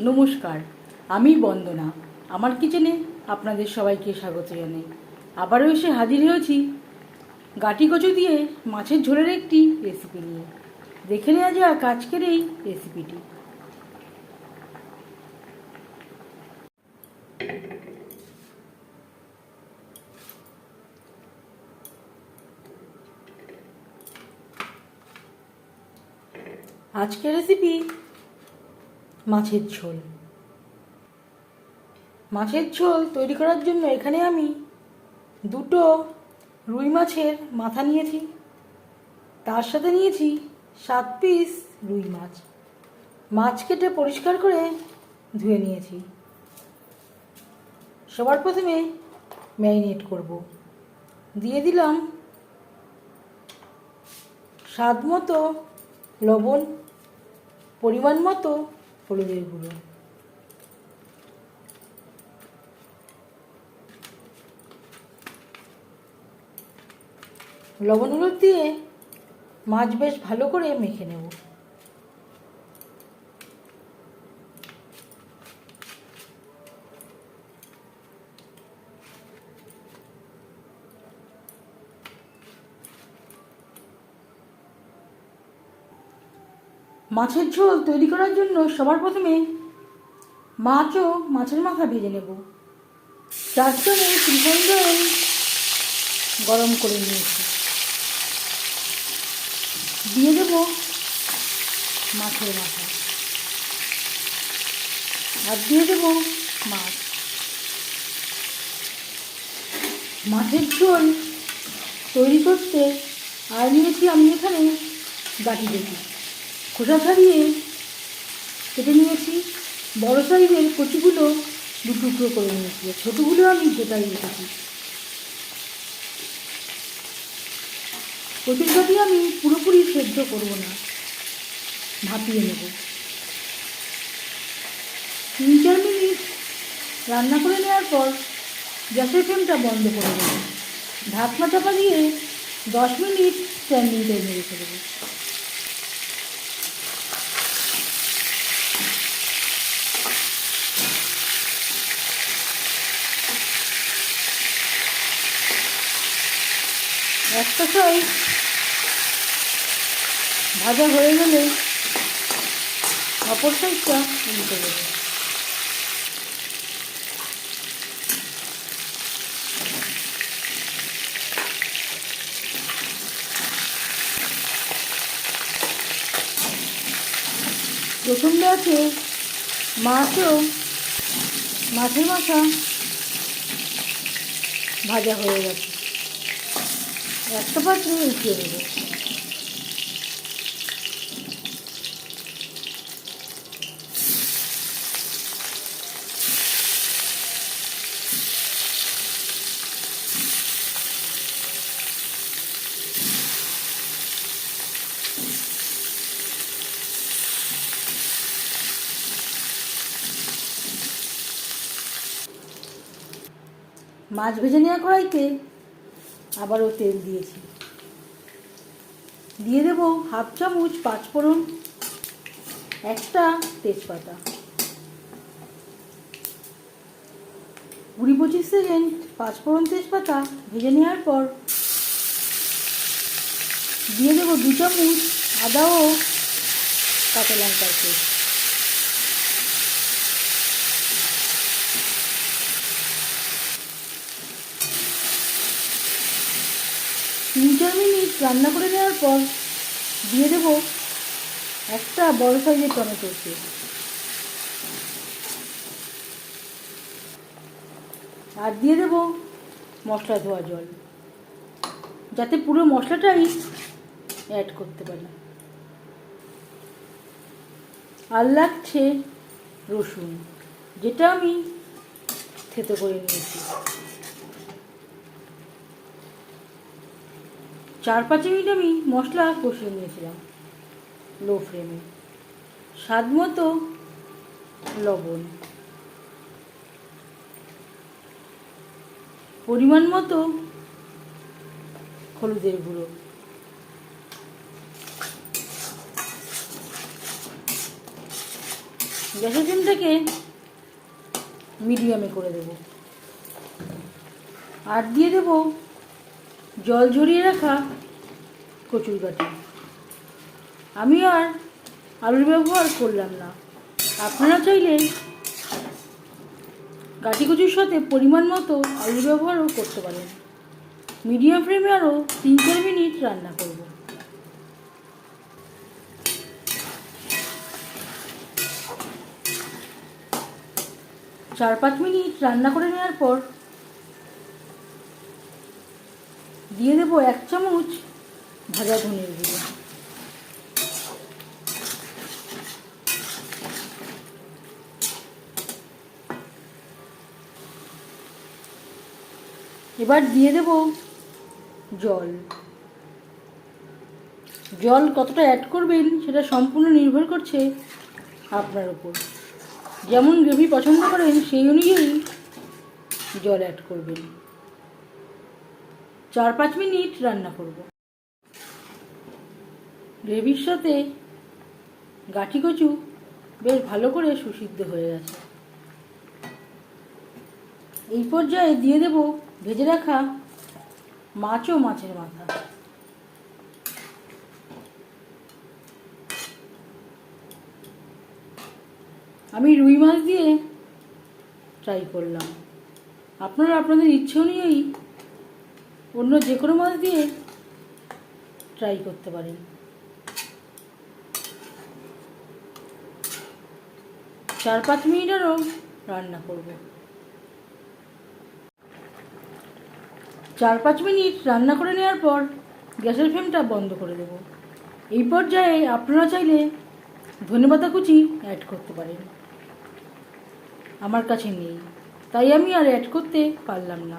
নমস্কার, আমি বন্দনা। আমার কিচেনে আপনাদের সবাইকে স্বাগত জানাই। আবারও এসে হাজির হয়েছি গাটি কচু দিয়ে মাছের ঝোলের একটি রেসিপি নিয়ে। দেখে নেওয়া যাক আজকের এই রেসিপিটি আজকের রেসিপি মাছের ঝোল। মাছের ঝোল তৈরি করার জন্য এখানে আমি দুটো রুই মাছের মাথা নিয়েছি। তার সাথে নিয়েছি সাত পিস রুই মাছ। মাছ কেটে পরিষ্কার করে ধুয়ে নিয়েছি। সবার প্রথমে ম্যারিনেট করব। দিয়ে দিলাম স্বাদ মতো লবণ, পরিমাণ মতো হলুদের গুঁড়ো। লবণ হলুদ দিয়ে মাছ বেশ ভালো করে মেখে নেব। মাছের ঝোল তৈরি করার জন্য সবার প্রথমে মাছ ও মাছের মাথা ভেজে নেব। চার চামচ রিফাইন্ড গরম করে নিয়েছি। দিয়ে দেব মাছের মাথা। আর দিয়ে দেব মাছ। মাছের ঝোল তৈরি করতে আর নিয়েছি আমি এখানে গাটি দেখি খোসা ছাড়িয়ে কেটে নিয়েছি। বড় সাইজের কচিগুলো দু টুকরো করে নিয়েছি। ছোটোগুলো আমি গোটাই রেখেছি। কচুর কাটি আমি পুরোপুরি সেদ্ধ করব না। ভাপিয়ে নেব। তিন চার মিনিট রান্না করে নেওয়ার পর গ্যাসের ফ্লেমটা বন্ধ করে দেবো। ঢাকনা চাপা দিয়ে দশ মিনিট স্ট্যান্ডিং টাইমে রেখে দেবো। একটা সাইড ভাজা হয়ে গেলে অপর সাইডটা উল্টে দেবো। প্রথম আছে, মাছও, মাছের মাথা ভাজা হয়ে গেছে। একটা পাত্রে উঠিয়ে দেবো। মাছ ভেজে নেওয়া কড়াইতে আবারও তেল দিয়েছি। দিয়ে দেব হাফ চামচ পাঁচফোড়ন, একটা তেজপাতা। কুড়ি পঁচিশ সেকেন্ড পাঁচফোড়ন তেজপাতা ভেজে নেওয়ার পর দিয়ে দেবো দু চামচ আদা ও কাঁচা লঙ্কার পেস্ট। তিন চার মিনিট রান্না করে নেওয়ার পর দিয়ে দেব একটা বড় সাইজের টমেটো আর দিয়ে দেব মশলা ধোয়া জল, যাতে পুরো মশলাটাই অ্যাড করতে পারি। আর লাগছে রসুন, যেটা আমি থেতো করে নিয়েছি। চার পাঁচ মিনিট আমি মশলা কষিয়ে নিয়েছিলাম লো ফ্লেমে স্বাদ মতো লবণ। পরিমাণ মতো হলুদের গুঁড়ো। গ্যাসের ফ্লেমটাকে মিডিয়ামে করে দেব। আর দিয়ে দেব জল ঝরিয়ে রাখা কচুর গাঠি আমি আর আলুর ব্যবহার করলাম না। আপনারা চাইলে গাঠি কচুর সাথে পরিমাণ মতো আলুর ব্যবহারও করতে পারেন। মিডিয়াম ফ্লেমে আরও তিন চার মিনিট রান্না করব। চার পাঁচ মিনিট রান্না করে নেওয়ার পর দিয়ে দেবো এক চামচ ভাজা ধনের গুঁড়ো। এবার দিয়ে দেব জল। জল কতটা অ্যাড করবেন সেটা সম্পূর্ণ নির্ভর করছে আপনার উপর। যেমন গ্রেভি পছন্দ করেন, সেই অনুযায়ী জল অ্যাড করবেন। চার পাঁচ মিনিট রান্না করব। গ্রেভির সাথে গাঠি কচু বেশ ভালো করে সুসিদ্ধ হয়ে গেছে। এই পর্যায়ে দিয়ে দেব ভেজে রাখা মাছ ও মাছের মাথা। আমি রুই মাছ দিয়ে ট্রাই করলাম। আপনারা আপনাদের ইচ্ছে অনুযায়ী অন্য যে কোনো মাছ দিয়ে ট্রাই করতে পারেন। চার পাঁচ মিনিট আরও রান্না করব। চার পাঁচ মিনিট রান্না করে নেওয়ার পর গ্যাসের ফ্লেমটা বন্ধ করে দেব। এই পর্যায়ে আপনারা চাইলে ধনেপাতা কুচি অ্যাড করতে পারেন। আমার কাছে নেই, তাই আমি আর অ্যাড করতে পারলাম না।